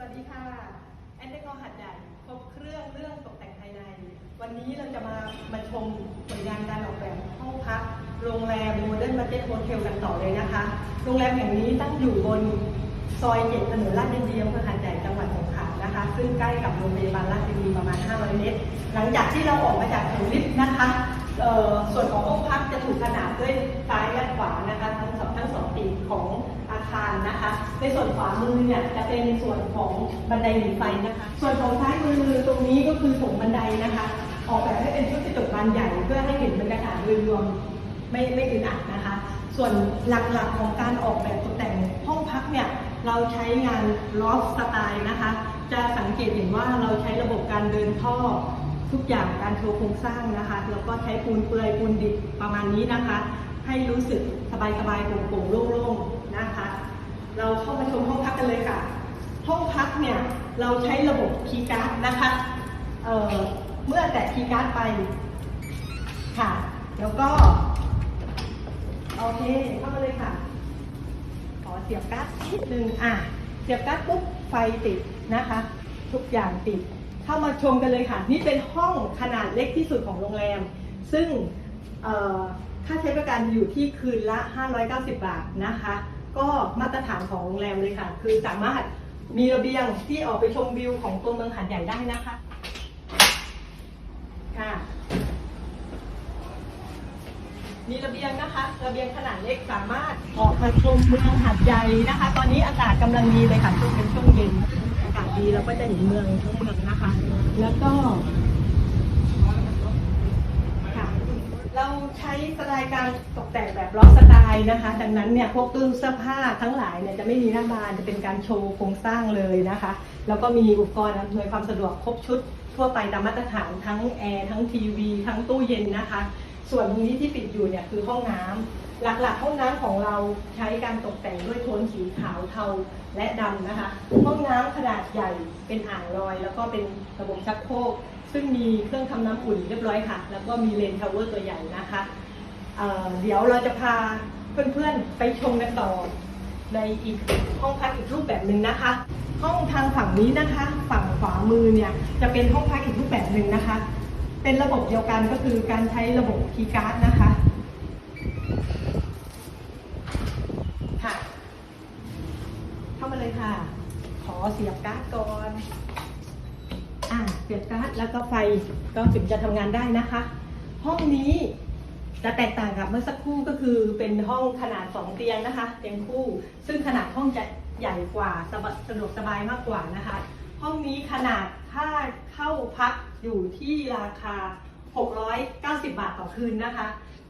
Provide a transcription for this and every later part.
วัสดีค่ะ แอนเดคอหัดใหญ่ครบเครื่องเรื่องตกแต่งภายใน วันนี้เราจะมามาชมผลงานการออกแบบห้องพักโรงแรมโมเดิร์นบั d เจ็ตโฮเทลกันต่อเลยนะคะ โรงแรมแห่งนี้ตั้งอยู่บนซอยเจ็ดถนนลาดยางดีอำเภอหาดใหญ่จังหวัดสงขลานะคะ ซึ่งใกล้กับโรงพยาบาลราชบุรีประมาณ 500 เมตร หลังจากที่เราออกมาจากถนนลิฟต์นะคะส่วนของห้องพักจะถูกขนาดด้วยซ้ายและขวานะคะ ทั้งสองทั้งสองปีของ คารนะคะ ในส่วนขวามือเนี่ยจะเป็นส่วนของบันไดหนีไฟนะคะ ส่วนของซ้ายมือตรงนี้ก็คือโถงบันไดนะคะ ออกแบบให้เป็นชุดกระจกบานใหญ่เพื่อให้เห็นบรรยากาศโดยรวมไม่ไม่อึดอัดนะคะ ส่วนหลักๆของการออกแบบตกแต่งห้องพักเนี่ยเราใช้งานลอฟสไตล์นะคะ จะสังเกตเห็นว่าเราใช้ระบบการเดินท่อทุกอย่างการโชว์โครงสร้างนะคะ แล้วก็ใช้ปูนเปลือยปูนดิบประมาณนี้นะคะ ให้รู้สึกสบายๆโปร่งๆโล่งๆนะคะ เราเข้ามาชมห้องพักกันเลยค่ะ ห้องพักเนี่ยเราใช้ระบบคีย์การ์ดนะคะเเมื่อแตะคีย์การ์ดไปค่ะ แล้วก็โอเคเข้ามาเลยค่ะขอเสียบการ์ดนิดนึงอะเสียบการ์ดปุ๊บไฟติดนะคะ ทุกอย่างติดเข้ามาชมกันเลยค่ะ นี่เป็นห้องขนาดเล็กที่สุดของโรงแรม ซึ่งเค่าใช้บริการอยู่ที่คืนละ 590 บาทนะคะ ก็มาตรฐานของโรงแรมเลยค่ะ คือสามารถมีระเบียงที่ออกไปชมวิวของตัวเมืองหาดใหญ่ได้นะคะค่ะมีระเบียงนะคะ ระเบียงขนาดเล็กสามารถออกมาชมเมืองหาดใหญ่นะคะ ตอนนี้อากาศกำลังดีเลยค่ะช่วงเป็นช่วงเย็น อากาศดีเราก็จะเห็นเมืองทั้งเมืองนะคะ แล้วก็ค่ะ เรา ใช้สไตล์การตกแต่งแบบล็อกสไตล์นะคะ ดังนั้นเนี่ยพวกตู้เสื้อผ้าทั้งหลายเนี่ยจะไม่มีหน้าบานจะเป็นการโชว์โครงสร้างเลยนะคะ แล้วก็มีอุปกรณ์อำนวยความสะดวกครบชุด ทั่วไปตามมาตรฐานทั้งแอร์ทั้งทีวี ทั้งตู้เย็นนะคะ ส่วนตรงนี้ที่ปิดอยู่เนี่ยคือห้องน้ำ หลักๆ ห้องน้ำของเราใช้การตกแต่งด้วยโทนสีขาวเทาและดำนะคะ ห้องน้ำขนาดใหญ่เป็นอ่างลอย แล้วก็เป็นระบบชักโครกซึ่งมีเครื่องทำน้ำอุ่นเรียบร้อยค่ะ แล้วก็มีเลนทาวเวอร์ตัวใหญ่นะคะเเดี๋ยวเราจะพาเพื่อนๆไปชมกันต่อในอีกห้องพักอีกรูปแบบหนึ่งนะคะ ห้องทางฝั่งนี้นะคะ ฝั่งขวามือเนี่ยจะเป็นห้องพักอีกรูปแบบหนึ่งนะคะ เป็นระบบเดียวกันก็คือการใช้ระบบคีย์การ์ดนะคะ เข้ามาเลยค่ะ ขอ เสียบการ์ดก่อน อ่าเสียบการ์ดแล้วก็ไฟก็ถึงจะทำงานได้นะคะ ห้องนี้จะแตกต่างกับเมื่อสักครู่ก็คือเป็นห้องขนาด 2 เตียงนะคะเตียงคู่ ซึ่งขนาดห้องจะใหญ่กว่าสะดวกสบายมากกว่านะคะ ห้องนี้ขนาดค่าเข้าพักอยู่ที่ราคา 690 บาทต่อคืนนะคะ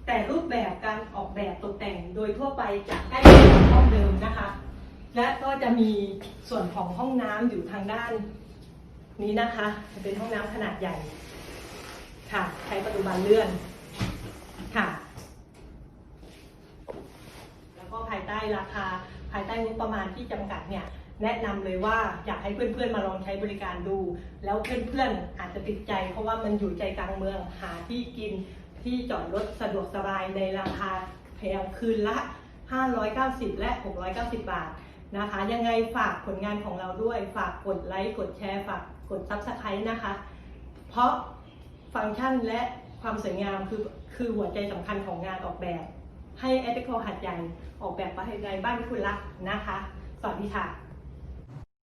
แต่รูปแบบการออกแบบตกแต่งโดยทั่วไปจะใกล้เคียงกับห้องเดิมนะคะ และก็จะมีส่วนของห้องน้ำอยู่ทางด้านนี้นะคะจะเป็นห้องน้ำขนาดใหญ่ ค่ะ ใช้ประตูบานเลื่อน ค่ะ แล้วก็ภายใต้ราคา ภายใต้งบประมาณที่จำกัดเนี่ย แนะนำเลยว่าอยากให้เพื่อนๆมาลองใช้บริการดู แล้วเพื่อนๆอาจจะติดใจ เพราะว่ามันอยู่ใจกลางเมือง หาที่กิน ที่จอดรถสะดวกสบายในราคาแพงคืนละ 590 และ 690 บาท นะคะ ยังไงฝากผลงานของเราด้วย ฝากกดไลค์ กดแชร์ ฝากกดซับสไครต์นะคะ เพราะฟังก์ชันและความสวยงามคือคือหัวใจสำคัญของงานออกแบบ ให้แอปเปิลหัดใหญ่ออกแบบมาให้ในบ้านคุณลักนะคะ สวัสดีค่ะ